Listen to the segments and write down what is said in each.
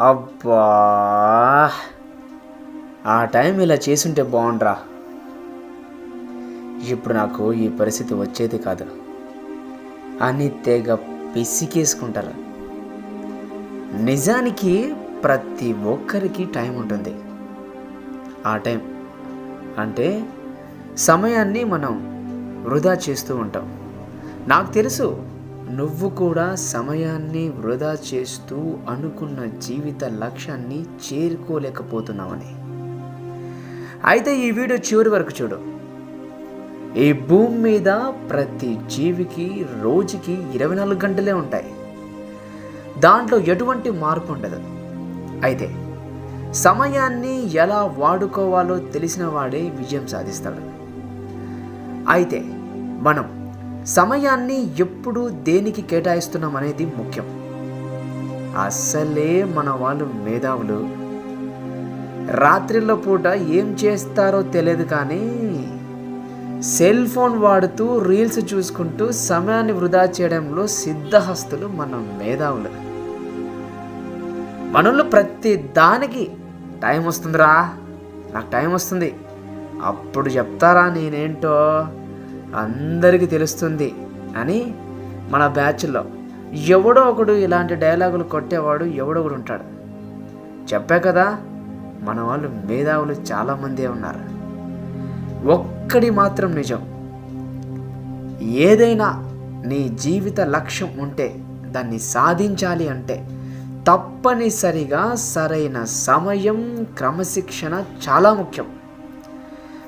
అబ్బా. ఆ టైం ఇలా చేసుంటే బాగుండ్రా. ఇప్పుడు నాకు ఈ పరిస్థితి వచ్చేది కాదు. అని తెగ పిసికేసుకుంటారు. నిజానికి ప్రతి ఒక్కరికి టైం ఉంటుంది. ఆ టైం అంటే సమయాన్ని మనం వృధా చేస్తూ ఉంటాం. నాకు తెలుసు నువ్వు కూడా సమయాన్ని వృధా చేస్తూ అనుకున్న జీవిత లక్ష్యాన్ని చేరుకోలేకపోతున్నావని. అయితే ఈ వీడియో చివరి వరకు చూడు. ఈ భూమి మీద ప్రతి జీవికి రోజుకి ఇరవై నాలుగు గంటలే ఉంటాయి. దాంట్లో ఎటువంటి మార్పు ఉండదు. అయితే సమయాన్ని ఎలా వాడుకోవాలో తెలిసిన వాడే విజయం సాధిస్తాడు. అయితే మనం సమయాన్ని ఎప్పుడు దేనికి కేటాయిస్తున్నాం అనేది ముఖ్యం. అస్సలే మన వాళ్ళు మేధావులు. రాత్రిళ్ళ పూట ఏం చేస్తారో తెలియదు కానీ సెల్ ఫోన్ వాడుతూ రీల్స్ చూసుకుంటూ సమయాన్ని వృధా చేయడంలో సిద్ధహస్తులు మన మేధావులు. మనలో ప్రతి దానికి టైం వస్తుందిరా. నాకు టైం వస్తుంది. అప్పుడు చెప్తారా నేనేంటో? అందరికీ తెలుస్తుంది అని మన బ్యాచ్లో ఎవడో ఒకడు ఇలాంటి డైలాగులు కొట్టేవాడు ఎవడో ఒకడు ఉంటాడు. చెప్పా కదా మన వాళ్ళు మేధావులు చాలామందే ఉన్నారు. ఒక్కడి మాత్రం నిజం. ఏదైనా నీ జీవిత లక్ష్యం ఉంటే దాన్ని సాధించాలి అంటే తప్పనిసరిగా సరైన సమయం క్రమశిక్షణ చాలా ముఖ్యం.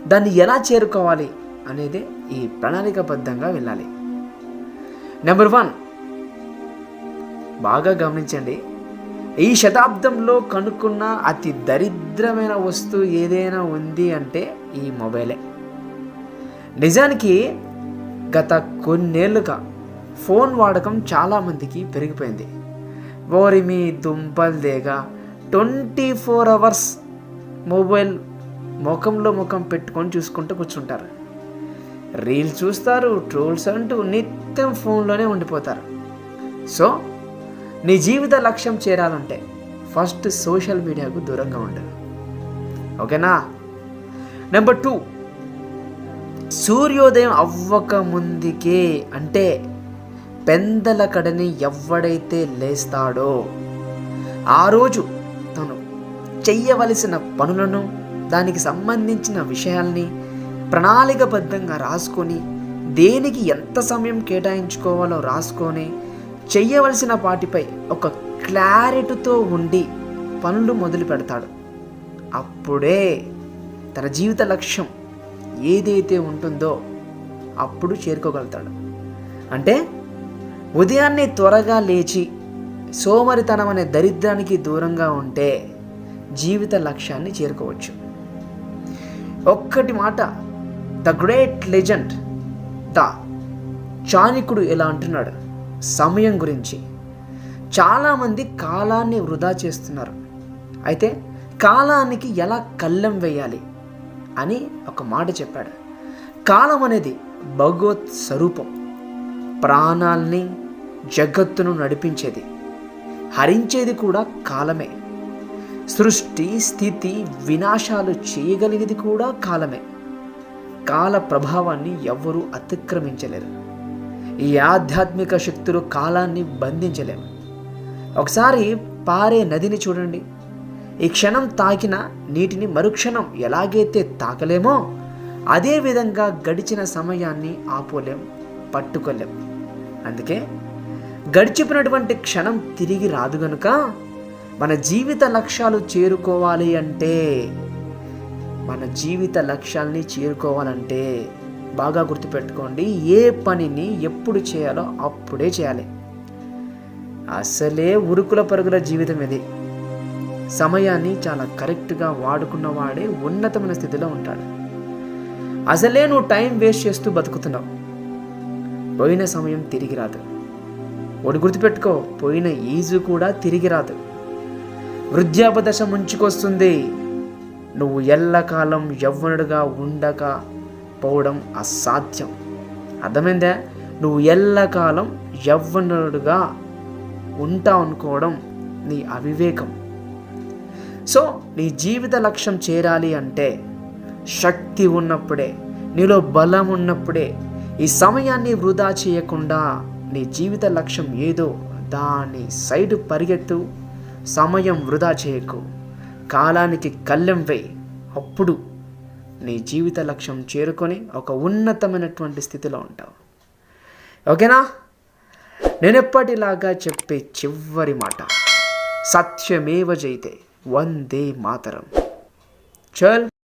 దాన్ని ఎలా చేరుకోవాలి అనేది ఈ ప్రణాళికబద్ధంగా వెళ్ళాలి. నెంబర్ వన్ బాగా గమనించండి. ఈ శతాబ్దంలో కనుక్కున్న అతి దరిద్రమైన వస్తువు ఏదైనా ఉంది అంటే ఈ మొబైలే. నిజానికి గత కొన్నేళ్ళుగా ఫోన్ వాడకం చాలామందికి పెరిగిపోయింది. ఓరి మీ దేగ ట్వంటీ ఫోర్ అవర్స్ మొబైల్ ముఖంలో ముఖం పెట్టుకొని చూసుకుంటూ కూర్చుంటారు. రీల్స్ చూస్తారు ట్రోల్స్ అంటూ నిత్యం ఫోన్లోనే ఉండిపోతారు. సో నీ జీవిత లక్ష్యం చేరాలంటే ఫస్ట్ సోషల్ మీడియాకు దూరంగా ఉండు. ఓకేనా? నెంబర్ టూ సూర్యోదయం అవ్వక ముందుకే అంటే పెందల కడని ఎవడైతే లేస్తాడో ఆ రోజు తను చెయ్యవలసిన పనులను దానికి సంబంధించిన విషయాల్ని ప్రణాళికబద్ధంగా రాసుకొని దేనికి ఎంత సమయం కేటాయించుకోవాలో రాసుకొని చెయ్యవలసిన వాటిపై ఒక క్లారిటీతో ఉండి పనులు మొదలు పెడతాడు. అప్పుడే తన జీవిత లక్ష్యం ఏదైతే ఉంటుందో అప్పుడు చేరుకోగలుగుతాడు. అంటే ఉదయాన్నే త్వరగా లేచి సోమరితనం అనే దరిద్రానికి దూరంగా ఉంటే జీవిత లక్ష్యాన్ని చేరుకోవచ్చు. ఒక్కటి మాట ద గ్రేట్ లెజెండ్ ద చాణికుడు ఇలా అంటున్నాడు? సమయం గురించి. చాలామంది కాలాన్ని వృధా చేస్తున్నారు. అయితే కాలానికి ఎలా కళ్ళెం వేయాలి అని ఒక మాట చెప్పాడు. కాలం అనేది భగవత్ స్వరూపం. ప్రాణాల్ని జగత్తును నడిపించేది. హరించేది కూడా కాలమే. సృష్టి స్థితి వినాశాలు చేయగలిగేది కూడా కాలమే. కాల ప్రభావాన్ని ఎవ్వరూ అతిక్రమించలేరు. ఈ ఆధ్యాత్మిక శక్తులు కాలాన్ని బంధించలేము ఒకసారి పారే నదిని చూడండి. ఈ క్షణం తాకిన నీటిని మరుక్షణం ఎలాగైతే తాకలేమో అదేవిధంగా గడిచిన సమయాన్ని ఆపోలేం పట్టుకోలేం. అందుకే గడిచిపోయినటువంటి క్షణం తిరిగి రాదు గనుక మన జీవిత లక్ష్యాలు చేరుకోవాలి అంటే మన జీవిత లక్ష్యాల్ని చేరుకోవాలంటే బాగా గుర్తుపెట్టుకోండి ఏ పనిని ఎప్పుడు చేయాలో అప్పుడే చేయాలి. అసలే ఉరుకుల పరుగుల జీవితం ఇది. సమయాన్ని చాలా కరెక్ట్గా వాడుకున్నవాడే ఉన్నతమైన స్థితిలో ఉంటాడు. అసలే నువ్వు టైం వేస్ట్ చేస్తూ బతుకుతున్నావు. పోయిన సమయం తిరిగి రాదు. ఒకటి గుర్తుపెట్టుకో పోయిన ఈజు కూడా తిరిగి రాదు. వృద్ధాపదశ ముంచుకొస్తుంది. నువ్వు ఎల్లకాలం యవ్వనుడుగా ఉండక పోవడం అసాధ్యం. అర్థమైందా? నువ్వు ఎల్లకాలం యవ్వనుడుగా ఉంటావు అనుకోవడం నీ అవివేకం. సో నీ జీవిత లక్ష్యం చేరాలి అంటే శక్తి ఉన్నప్పుడే నీలో బలం ఉన్నప్పుడే ఈ సమయాన్ని వృధా చేయకుండా నీ జీవిత లక్ష్యం ఏదో దాని సైడ్ పరిగెత్తు సమయం వృధా చేయకు. కాలానికి కళ్ళెం వేయి. అప్పుడు నీ జీవిత లక్ష్యం చేరుకొని ఒక ఉన్నతమైనటువంటి స్థితిలో ఉంటావు. ఓకేనా? నేను ఎప్పటిలాగా చెప్పే చివరి మాట. సత్యమేవ జైతే వందే మాతరం. చల్.